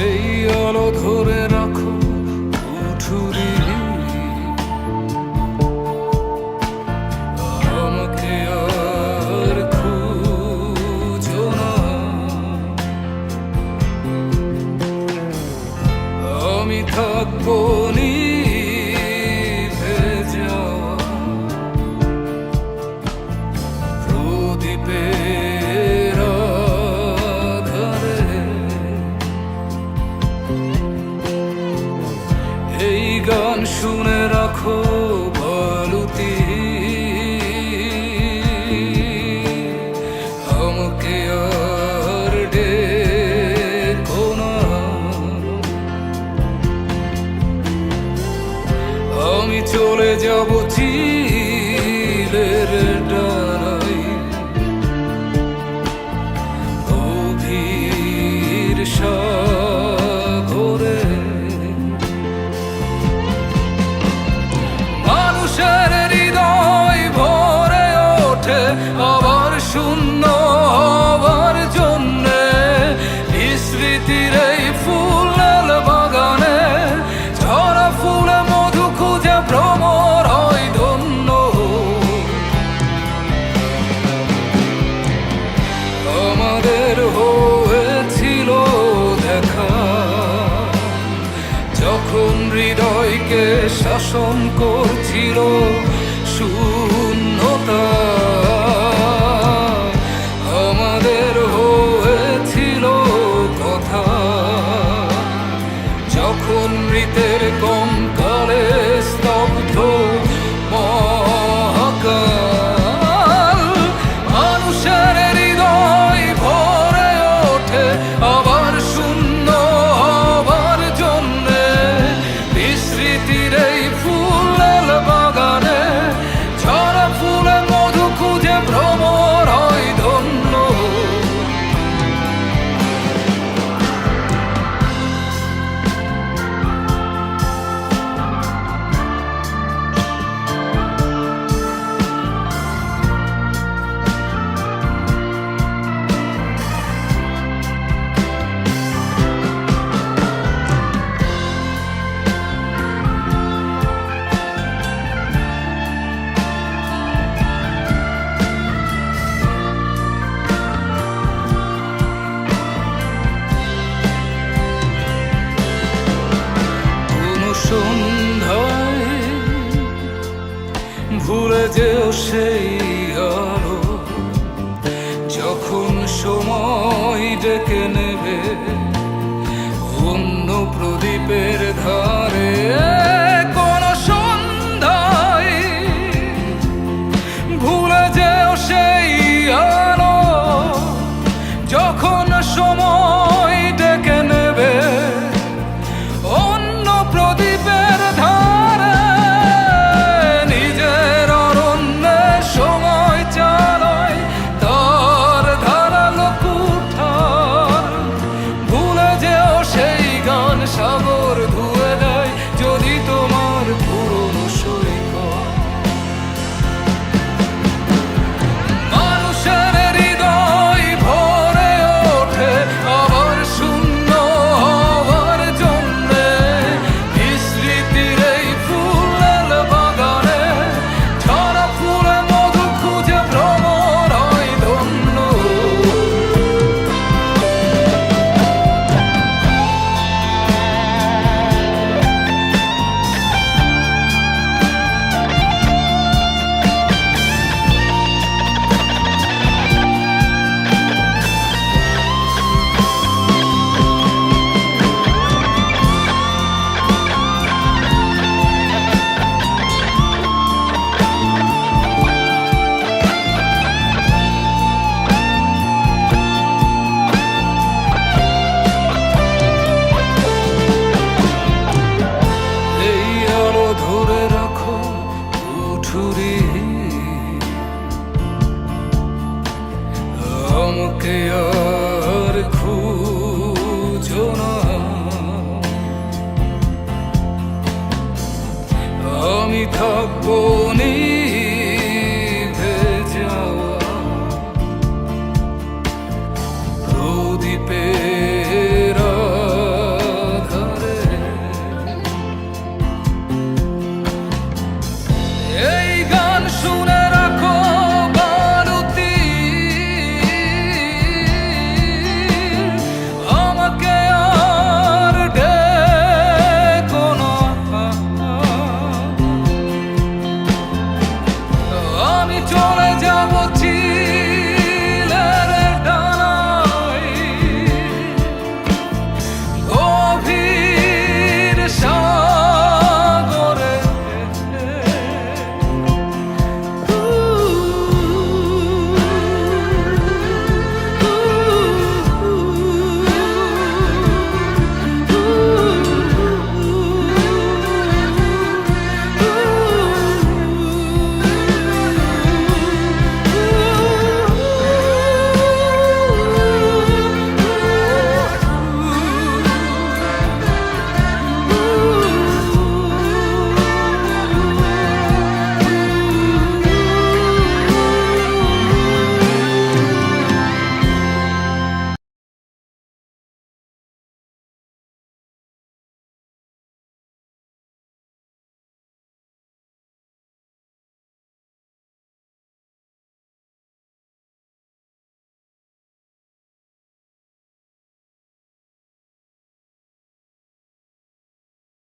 এই অনধরে চলে যাব চিলের ডা হৃদয়কে শাসন করছিল। ভুলে যেও সেই আলো যখন সময় ডেকে নেবে অন্য প্রদীপের ধার